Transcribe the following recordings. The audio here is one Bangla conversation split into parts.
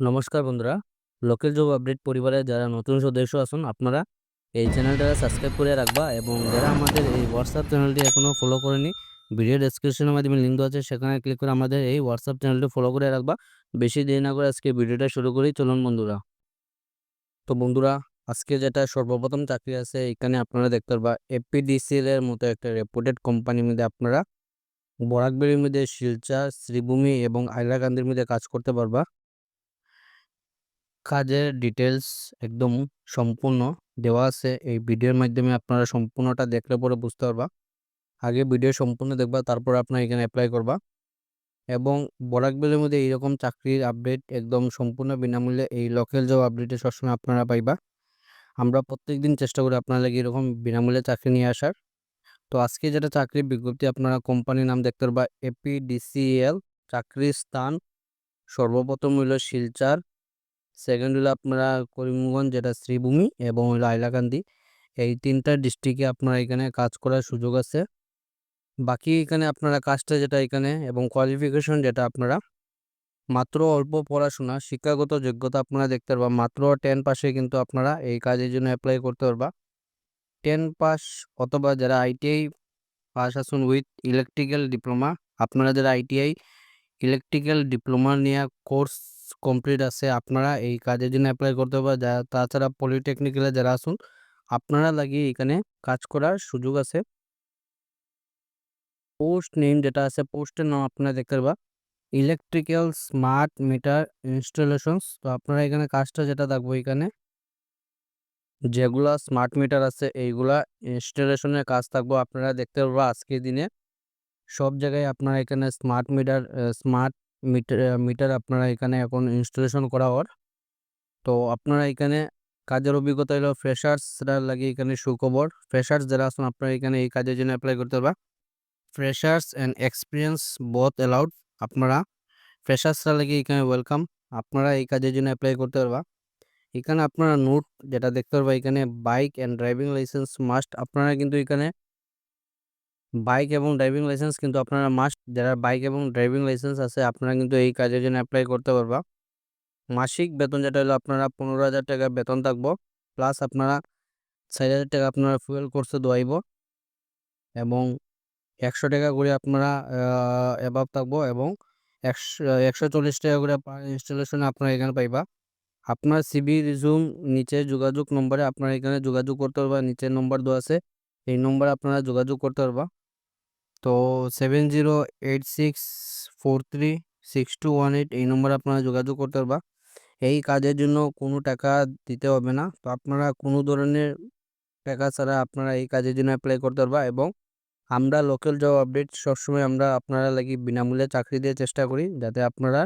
নমস্কার বন্ধুরা, লোকাল জব আপডেট পরিবারে যারা নতুন সদস্য আসুন আপনারা এই চ্যানেলটা সাবস্ক্রাইব করে রাখবা এবং যারা আমাদের এই হোয়াটসঅ্যাপ চ্যানেলটি এখনও ফলো করেনি ভিডিও ডেসক্রিপশনের মাধ্যমে লিঙ্ক দেওয়া আছে, সেখানে ক্লিক করে আমাদের এই হোয়াটসঅ্যাপ চ্যানেলটি ফলো করে রাখবা। বেশি দেরি না করে আজকে ভিডিওটা শুরু করি, চলুন বন্ধুরা। তো বন্ধুরা, আজকে যেটা সর্বপ্রথম চাকরি আছে, এখানে আপনারা দেখতে পারবা এপিডিসিএল এর মতো একটা রেপুটেড কোম্পানির মধ্যে আপনারা বরাকবেরির মধ্যে শিলচা শ্রীভূমি এবং আইলাকান্দির মধ্যে কাজ করতে পারবা। কাজের ডিটেলস একদম সম্পূর্ণ দেওয়া আছে। এই ভিডিওর মাধ্যমে আপনারা সম্পূর্ণটা দেখলে পরে বুঝতে পারবা। আগে ভিডিও সম্পূর্ণ দেখবা, তারপর আপনারা এখানে অ্যাপ্লাই করবা। এবং বরাকবেলের মধ্যে এইরকম চাকরির আপডেট একদম সম্পূর্ণ বিনামূল্যে এই লোকাল জব আপডেটে সবসময় আপনারা পাইবা। আমরা প্রত্যেক দিন চেষ্টা করি আপনার এরকম বিনামূল্যে চাকরি নিয়ে আসার। তো আজকে যেটা চাকরির বিজ্ঞপ্তি, আপনারা কোম্পানির নাম দেখতে পারবা এপিডিসিএল চাকরির স্থান, সর্বপ্রথম হইল শিলচার। সেকেন্ড হলো আপনারা করিমগঞ্জ, যেটা শ্রীভূমি এবং হলো হাইলাকান্দি। এই তিনটা ডিস্ট্রিক্টে আপনারা এখানে কাজ করার সুযোগ আছে। বাকি এখানে আপনারা কাজটা যেটা এখানে এবং কোয়ালিফিকেশন যেটা আপনারা, মাত্র অল্প পড়াশোনা, শিক্ষাগত যোগ্যতা আপনারা দেখতে পারবা। মাত্র টেন পাশে কিন্তু আপনারা এই কাজের জন্য অ্যাপ্লাই করতে পারবা। টেন পাস অথবা যারা আইটিআই পাস আসুন উইথ ইলেকট্রিক্যাল ডিপ্লোমা আপনারা যারা আইটিআই ইলেকট্রিক্যাল ডিপ্লোমা নিয়ে কোর্স কমপ্লিট আছে। আপনারা এই কাজের জন্য অ্যাপ্লাই করতে পারবেন। যা, তাছাড়া পলিটেকনিক্যালে যারা আসুন আপনারা লাগিয়ে এখানে কাজ করার সুযোগ আছে। পোস্ট নেম যেটা আছে পোস্টের নাম আপনারা দেখতে পারবা। ইলেকট্রিক্যাল স্মার্ট মিটার ইনস্টলেশনস তো আপনারা এখানে কাজটা যেটা থাকব এখানে। যেগুলা স্মার্ট মিটার আছে, এইগুলা ইনস্টলেশনের কাজ থাকব। আপনারা দেখতে পারব আজকের দিনে। সব জায়গায় আপনারা এখানে smart meter smart meter meter আপনারা এখানে এখন ইনস্টলেশন করা হওয়ার তো আপনারা এখানে কাজের অভিজ্ঞতা হলো ফ্রেশার্সরা লাগে এখানে সুখবর। ফ্রেশার্স যারা আছেন, আপনারা এখানে এই কাজের জন্য অ্যাপ্লাই করতে পারবা। Freshers and experience both allowed আপনারা ফ্রেশার্সরা লাগে এখানে ওয়েলকাম আপনারা এই কাজের জন্য অ্যাপ্লাই করতে পারবা। এখানে আপনারা নোট যেটা দেখতে পারবা, এখানে bike and driving licence must আপনারা কিন্তু এখানে বাইক এবং ড্রাইভিং লাইসেন্স কিন্তু আপনারা মাস্ট যারা বাইক এবং ড্রাইভিং লাইসেন্স আছে, আপনারা কিন্তু এই কাজের জন্য অ্যাপ্লাই করতে পারবা। মাসিক বেতন যেটা হলো, আপনারা পনেরো হাজার টাকা বেতন থাকব প্লাস আপনারা চার হাজার টাকা আপনারা ফুয়েল কোর্সে দোয়াইব এবং একশো টাকা করে আপনারা অ্যাবাব থাকব এবং একশো একশো চল্লিশ টাকা করে ইনস্টলেশনে আপনারা এখানে পাইবা। আপনার সিবি রিজুম নিচে যোগাযোগ নম্বরে আপনারা এখানে যোগাযোগ করতে পারবা, নিচের নম্বর দেওয়া আছে, এই নম্বরে আপনারা যোগাযোগ করতে পারবা। তো seven zero eight six four three six two one eight এই নম্বরে আপনারা যোগাযোগ করতে পারবা। এই কাজের জন্য কোনো টাকা দিতে হবে না। তো আপনারা কোনো ধরনের টাকা ছাড়া আপনারা এই কাজের জন্য অ্যাপ্লাই করতে পারবা এবং আমরা লোকাল জব আপডেট সবসময় আমরা আপনারা লাগি বিনামূল্যে চাকরি দেওয়ার চেষ্টা করি যাতে আপনারা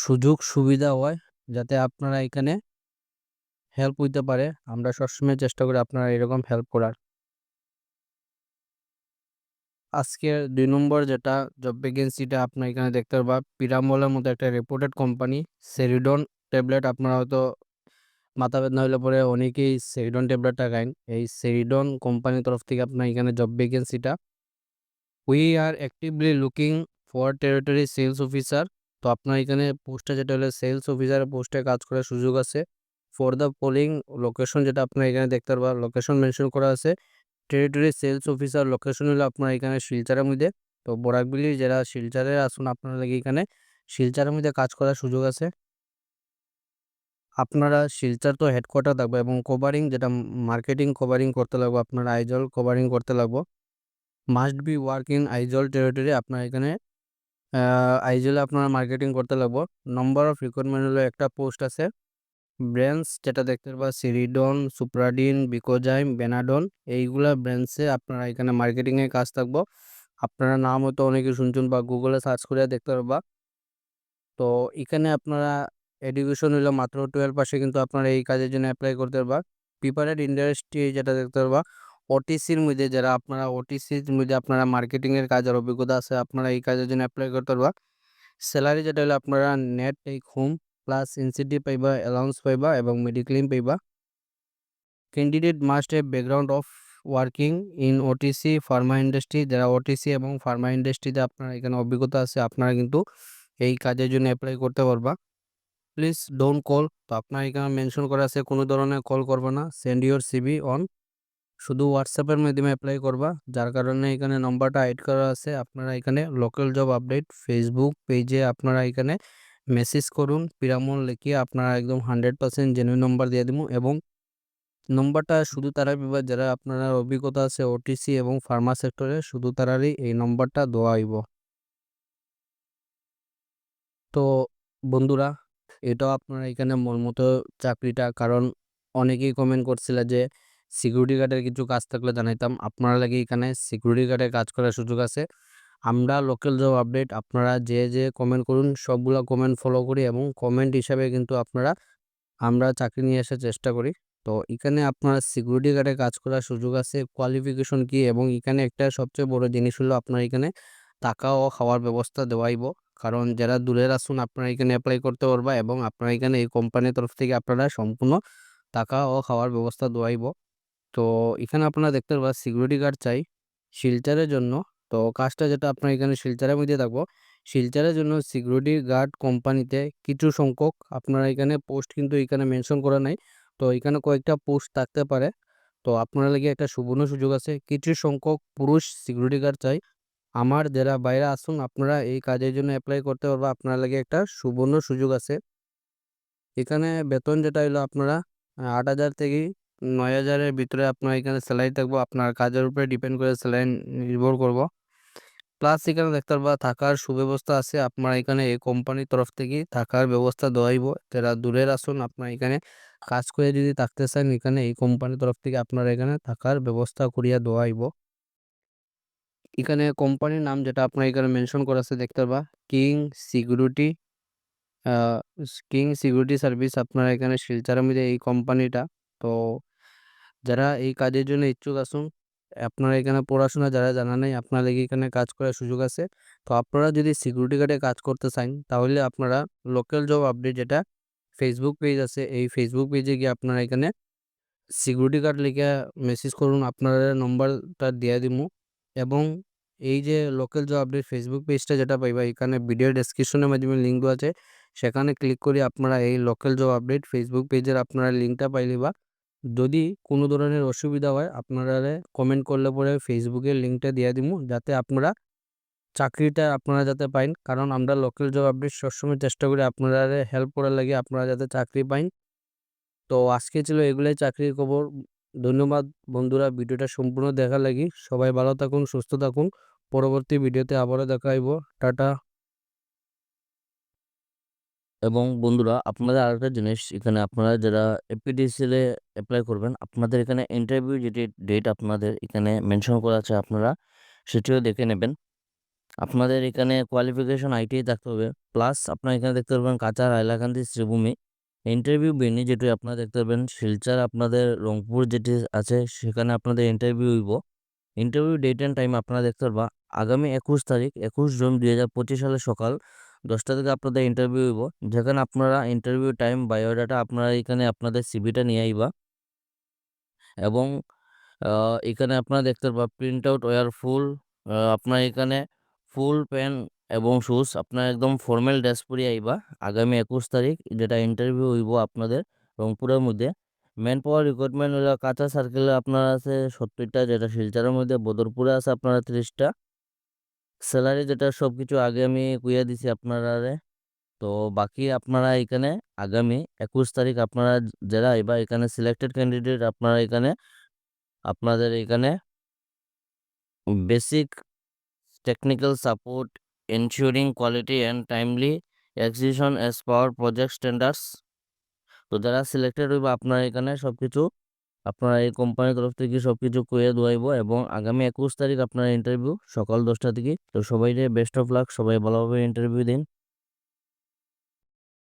সুযোগ সুবিধা হয়, যাতে আপনারা এখানে হেল্প হইতে পারে। আমরা সবসময় চেষ্টা করি আপনারা এরকম হেল্প করার। আজকের দুই নম্বর যেটা জব ভ্যাকেন্সিটা আপনার এখানে দেখতে পারবা। পিরামলের মতো একটা রেপুটেড কোম্পানি সেরিডন ট্যাবলেট আপনারা হয়তো মাথা বেদনা হলে পরে অনেকেই সেরিডন ট্যাবলেটটা খাইন এই সেরিডন কোম্পানির তরফ থেকে আপনার এখানে job ভ্যাকেন্সিটা we are actively looking for territory sales officer তো আপনার এখানে পোস্টটা যেটা হলো সেলস অফিসার পোস্টে কাজ করার সুযোগ আছে। ফর দ্য পোলিং লোকেশন যেটা আপনার এখানে দেখতে পারবা লোকেশন মেনশন করা আছে। টেরিটরি সেলস অফিসার লোকেশন হলো আপনার এখানে শিলচারের মধ্যে। তো বরাকবিলি যারা শিলচারে আসুন, আপনারা এখানে শিলচারের মধ্যে কাজ করার সুযোগ আছে। আপনারা শিলচার তো হেডকোয়ার্টার থাকবে এবং কভারিং যেটা মার্কেটিং কভারিং করতে লাগবে, আপনার আইজল কভারিং করতে লাগবো। Must be work in Aizawl territory আপনার এখানে আইজলে আপনারা মার্কেটিং করতে লাগবো। নম্বর অফ রিক্রুটমেন্ট হলো একটা পোস্ট আছে। ব্র্যান্ডস যেটা দেখতে পাবা সিরিডন, সুপ্রাডিন, বিকোজাইম, বেনাডন, এইগুলা ব্র্যান্ডসে আপনারা এখানে মার্কেটিংয়ে কাজ থাকব। আপনারা নাম হয়তো অনেকে শুনছেন বা গুগলে সার্চ করে দেখতে পারবা। তো এখানে আপনারা এডুকেশন হলো মাত্র টুয়েলভ পাশে কিন্তু আপনারা এই কাজের জন্য অ্যাপ্লাই করতে পারবা। প্রিপারেড ইন্ডাস্ট্রি যেটা দেখতে পারবা, ওটিসির মধ্যে যারা আপনারা, ওটিসির মধ্যে আপনারা মার্কেটিংয়ের কাজের অভিজ্ঞতা আছে, আপনারা এই কাজের জন্য অ্যাপ্লাই করতে পারবা। স্যালারি যেটা হলো আপনারা net take home plus incentive পাইবা অ্যালাউন্স পাইবা এবং মেডিক্লেম পাইবা candidate must a background of working in OTC pharma industry যারা ওটিসি এবং ফার্মা ইন্ডাস্ট্রিতে আপনার এখানে অভিজ্ঞতা আছে, আপনারা কিন্তু এই কাজের জন্য অ্যাপ্লাই করতে পারবা। প্লিজ ডোন্ট কল তো আপনার এখানে মেনশন করা আছে, কোনো ধরনের কল করবে না সেন্ড ইউর সিবি অন শুধু হোয়াটসঅ্যাপের মাধ্যমে অ্যাপ্লাই করবা, যার কারণে এখানে নম্বরটা হাইড করা আছে, আপনারা এখানে লোকাল জব আপডেট ফেসবুক পেজে আপনারা এখানে মেসেজ করুন, পিরামল লিখিয়ে আপনারা একদম হান্ড্রেড পার্সেন্ট জেনুইন নম্বর দিয়ে দিব এবং নম্বরটা শুধু তারাই পাবে, যারা আপনার অভিজ্ঞতা আছে ওটিসি এবং ফার্মা সেক্টরে শুধু তারারই এই নম্বরটা দেওয়া হইব। তো বন্ধুরা, এটাও আপনারা এখানে মতো চাকরিটা, কারণ অনেকেই কমেন্ট করছিল যে সিকিউরিটি গার্ডের কিছু কাজ থাকলে জানাইতাম, আপনারা লাগে এখানে সিকিউরিটি গার্ডের কাজ করার সুযোগ আছে। আমরা লোকাল জব আপডেট আপনারা যে যে কমেন্ট করুন, সবগুলা কমেন্ট ফলো করি এবং কমেন্ট হিসাবে কিন্তু আপনারা, আমরা চাকরি নিয়ে আসার চেষ্টা করি। তো এখানে আপনার সিকিউরিটি গার্ডে কাজ করার সুযোগ আছে কোয়ালিফিকেশন কি এবং এখানে একটা সবচেয়ে বড় জিনিস হলো আপনার এখানে টাকা ও খাওয়ার ব্যবস্থা দেওয়াইব। কারণ যারা দূরের আসুন, আপনারা এখানে অ্যাপ্লাই করতে পারবা এবং আপনারা এখানে এই কোম্পানির তরফ থেকে আপনারা সম্পূর্ণ টাকা ও খাওয়ার ব্যবস্থা দেওয়াইব। তো এখানে আপনারা দেখতে পারবা সিকিউরিটি গার্ড চাই। শিলচারের জন্য তো কাজটা যেটা আপনার এখানে শিলচারের মধ্যে থাকব। শিলচারের জন্য সিকিউরিটি গার্ড কোম্পানিতে কিছু সংখ্যক আপনারা এখানে পোস্ট কিন্তু এখানে মেনশন করা নাই। তো এখানে কয়েকটা পোস্ট থাকতে পারে। তো আপনারা লাগে একটা সুবর্ণ সুযোগ আছে। কিছু সংখ্যক পুরুষ সিকিউরিটি গার্ড চাই। আমার যারা বাইরে আসুন, আপনারা এই কাজের জন্য অ্যাপ্লাই করতে পারবা। আপনার লাগে একটা সুবর্ণ সুযোগ আছে। এখানে বেতন যেটা হলো আপনারা আট হাজার থেকে নয় হাজারের ভিতরে আপনার এখানে স্যালারি থাকব। আপনার কাজের উপরে ডিপেন্ড করে স্যালারি নির্ভর করব। প্লাস এখানে দেখতে পারবা থাকার সুব্যবস্থা আছে। আপনার এখানে এই কোম্পানির তরফ থেকে থাকার ব্যবস্থা দেওয়াইব যারা দূরের আসুন, আপনার এখানে কাজ করে যদি থাকতে চান, এখানে এই কোম্পানির তরফ থেকে আপনার এখানে থাকার ব্যবস্থা করিয়া দেওয়াইব এখানে কোম্পানির নাম যেটা আপনার এখানে মেনশন করা আছে, দেখতে পারবা। King security king security service আপনারা এখানে শিলচারের মধ্যে এই কোম্পানিটা তো যারা এই কাজের জন্য ইচ্ছুক আসুন আপনারা এখানে পড়াশোনা যারা জানা নেই আপনারা এখানে কাজ করার সুযোগ আছে। তো আপনারা যদি সিকিউরিটি গার্ডে কাজ করতে চান, তাহলে আপনারা লোকাল জব আপডেট যেটা ফেসবুক পেজ আছে, এই ফেসবুক পেজে গিয়ে আপনারা এখানে সিকিউরিটি গার্ড লিখে মেসেজ করুন আপনারা নম্বরটা দিয়ে দিব। এবং এই যে লোকাল জব আপডেট ফেসবুক পেজটা যেটা পাইবা, এখানে ভিডিও ডেসক্রিপশনের মাধ্যমে লিঙ্ক দেওয়া আছে। সেখানে ক্লিক করে আপনারা এই লোকাল জব আপডেট ফেসবুক পেজের আপনারা লিঙ্কটা পাইলে বা যদি কোনো ধরনের অসুবিধা হয়, আপনারা কমেন্ট করলে পরে ফেসবুকের লিঙ্কটা দিয়ে দিব যাতে আপনারা চাকরিটা আপনারা যাতে পাইন। কারণ আমরা লোকাল জব আপডেট সবসময় চেষ্টা করি আপনারা হেল্প করার লাগে, আপনারা যাতে চাকরি পাইন। তো আজকে ছিল এগুলোই চাকরির খবর। ধন্যবাদ বন্ধুরা, ভিডিওটা সম্পূর্ণ দেখার লাগি। সবাই ভালো থাকুন, সুস্থ থাকুন। পরবর্তী ভিডিওতে আবারও দেখা হইব। টাটা। এবং বন্ধুরা, আপনাদের আরেকটা জিনিস, এখানে আপনারা যারা এপিডিসিএল এ অ্যাপ্লাই করবেন, আপনাদের এখানে ইন্টারভিউ যেটি ডেট আপনাদের এখানে মেনশন করা আছে আপনারা, সেটিও দেখে নেবেন। আপনাদের এখানে কোয়ালিফিকেশন আইটিআই থাকতে হবে প্লাস আপনারা এখানে দেখতে পারবেন কাচার হাইলাকান্দি শ্রীভূমি। ইন্টারভিউ বেনি যেটি আপনারা দেখতে পারবেন, শিলচার আপনাদের, রংপুর যেটি আছে, সেখানে আপনাদের ইন্টারভিউ হইব। ইন্টারভিউ ডেট অ্যান্ড টাইম আপনারা দেখতে পারবা, আগামী একুশ তারিখ, একুশ জুন দুই হাজার পঁচিশ সালে সকাল দশটা থেকে আপনাদের ইন্টারভিউ হইব। যেখানে আপনারা ইন্টারভিউ টাইম বায়োডাটা আপনারা এখানে আপনাদের সিভিটা নিয়ে আইবা। এবং এখানে আপনারা দেখতে পারবা প্রিন্ট আউট ওয়ার ফুল আপনার এখানে ফুল প্যান্ট এবং শুজ আপনার একদম ফর্মাল ড্রেস পরে আইবা। আগামী একুশ তারিখ যেটা ইন্টারভিউ হইব আপনাদের রংপুরের মধ্যে। ম্যান পাওয়ার রিক্রুটমেন্ট হলো কাঁচা সার্কেলে আপনার আছে সত্তরটা, যেটা শিলচরের মধ্যে, বদরপুরে আছে আপনারা তিরিশটা। স্যালারি যেটা সব কিছু আগে আমি কুইয়া দিছি আপনারা তো বাকি আপনারা এখানে আগামী একুশ তারিখ আপনারা যারা এবার এখানে সিলেক্টেড ক্যান্ডিডেট আপনারা এখানে, আপনাদের এখানে basic technical support ensuring quality and timely execution as power project standards তো যারা সিলেক্টেড হইবে আপনারা এখানে সব কিছু আপনারা এই কোম্পানির তরফ থেকে সব কিছু কইয়ে দোয়াইব এবং আগামী একুশ তারিখ আপনার ইন্টারভিউ সকাল দশটা থেকে। তো সবাই বেস্ট অফ লাক সবাই ভালোভাবে ইন্টারভিউ দিন।